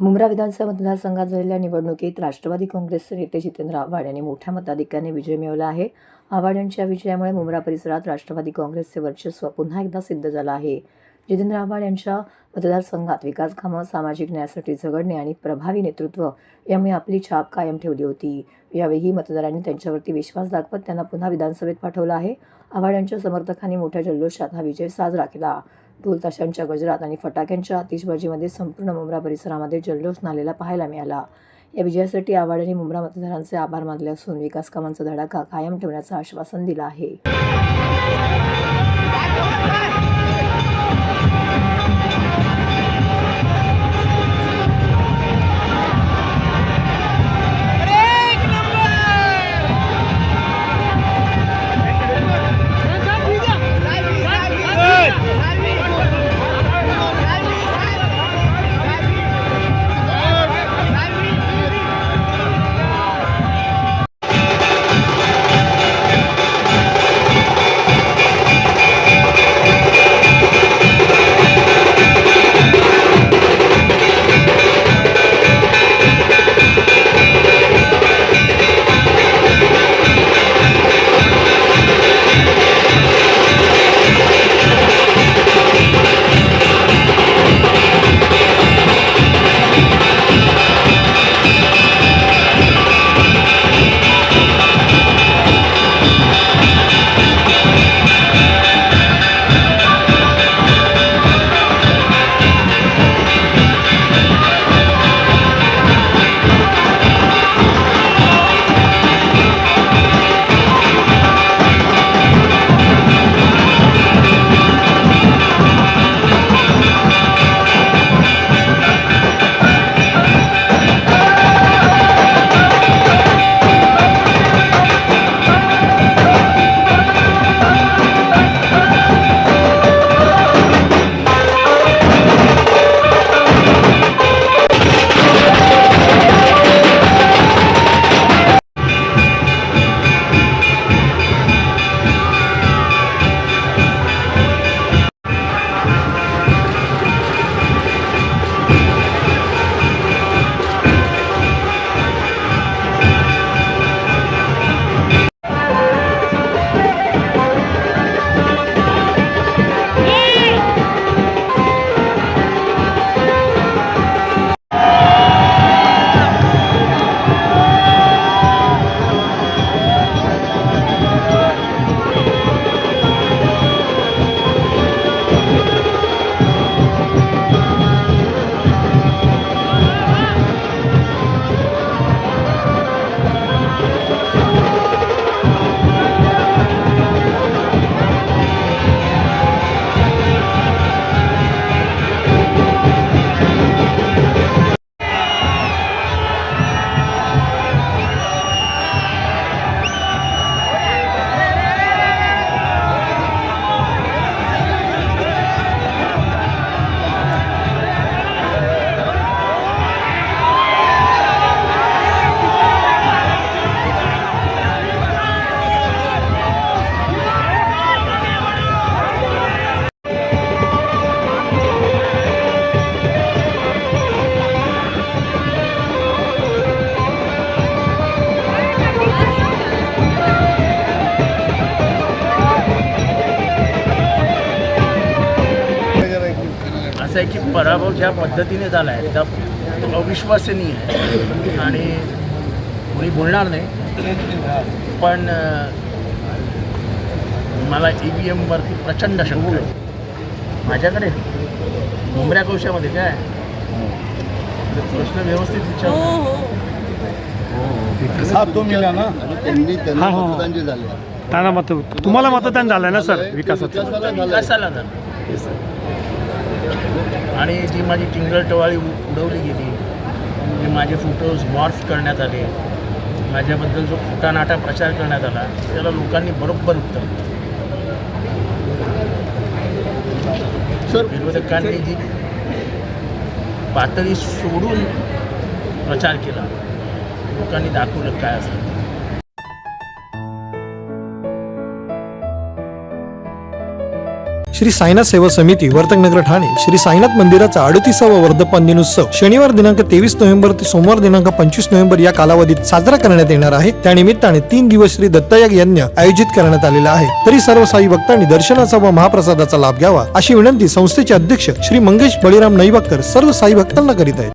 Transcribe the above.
मुंब्रा विधानसभा मतदारसंघात झालेल्या निवडणुकीत राष्ट्रवादी काँग्रेसचे नेते जितेंद्र आव्हाड यांनी मोठ्या मताधिक्याने विजय मिळवला आहे. आव्हाड यांच्या विजयामुळे मुंब्रा परिसरात राष्ट्रवादी काँग्रेसचे वर्चस्व पुन्हा एकदा सिद्ध झालं आहे. जितेंद्र आव्हाड यांच्या मतदारसंघात विकास कामं सामाजिक न्यायासाठी झगडणे आणि प्रभावी नेतृत्व यामुळे आपली छाप कायम ठेवली होती. यावेळी मतदारांनी त्यांच्यावरती विश्वास दाखवत त्यांना पुन्हा विधानसभेत पाठवलं आहे. आव्हाड यांच्या समर्थकांनी मोठ्या जल्लोषात हा विजय साजरा केला. ढोलताशांच्या गजरात आणि फटाक्यांच्या आतिषबाजीमध्ये संपूर्ण मुंब्रा परिसरामध्ये जल्लोष नालेला पाहायला मिळाला. या विजयासाठी आव्हाड मुंब्रा मतदारांचे आभार मानले असून विकास कामांचा धडाका कायम ठेवण्याचं आश्वासन दिलं आहे. असं आहे की पराभव ज्या पद्धतीने झाला आहे त्या तो अविश्वसनीय आहे. आणि कोणी बोलणार नाही. पण मला ई व्ही एमवरती प्रचंड शंका आहे. माझ्याकडे मुंबऱ्या कोशामध्ये काय प्रश्न व्यवस्थित विचार. ना? त्यांनी हा, हा. मतदान जे झाले त्यांना मत तुम्हाला मतदान झालंय ना सर विकासाचं. विकासाला झालं आणि जी माझी टिंगल टवाळी उडवली गेली. जे माझे फोटोज मॉर्फ करण्यात आले. माझ्याबद्दल जो खोटा नाटा प्रचार करण्यात आला त्याला लोकांनी बरोबर उत्तर सर विरोधकांनी जी पातळी सोडून प्रचार केला लोकांनी दाखवलं काय असतं. श्री साईनाथ सेवा समिती वर्तकनगर ठाणे. श्री साईनाथ मंदिराचा अडतीसावा वर्धपान दिनोत्सव शनिवार दिनांक तेवीस नोव्हेंबर ते सोमवार दिनांक पंचवीस नोव्हेंबर या कालावधीत साजरा करण्यात येणार आहे. त्यानिमित्ताने तीन दिवस श्री दत्तयाग यज्ञ आयोजित करण्यात आलेला आहे. तरी सर्व साई भक्तांनी दर्शनाचा व महाप्रसादाचा लाभ घ्यावा अशी विनंती संस्थेचे अध्यक्ष श्री मंगेश बळीराम नईबाकर सर्व साई भक्तांना करीत आहेत.